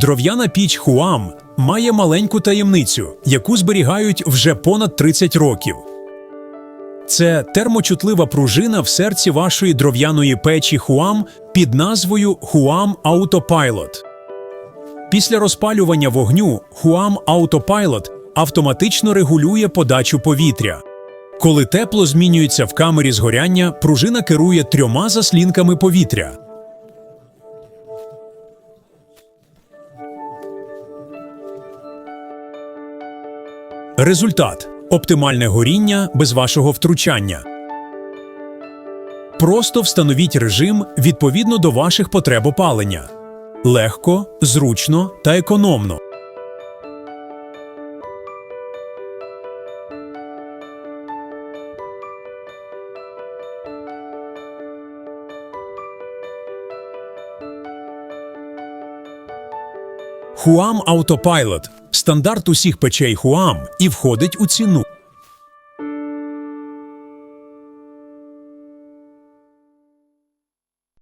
Дров'яна піч Хуам має маленьку таємницю, яку зберігають вже понад 30 років. Це термочутлива пружина в серці вашої дров'яної печі Хуам під назвою Huam Autopilot. Після розпалювання вогню Huam Autopilot автоматично регулює подачу повітря. Коли тепло змінюється в камері згоряння, пружина керує трьома заслінками повітря. Результат оптимальне горіння без вашого втручання. Просто встановіть режим відповідно до ваших потреб опалення. Легко, зручно та економно. Huam Autopilot – стандарт усіх печей Хуам і входить у ціну.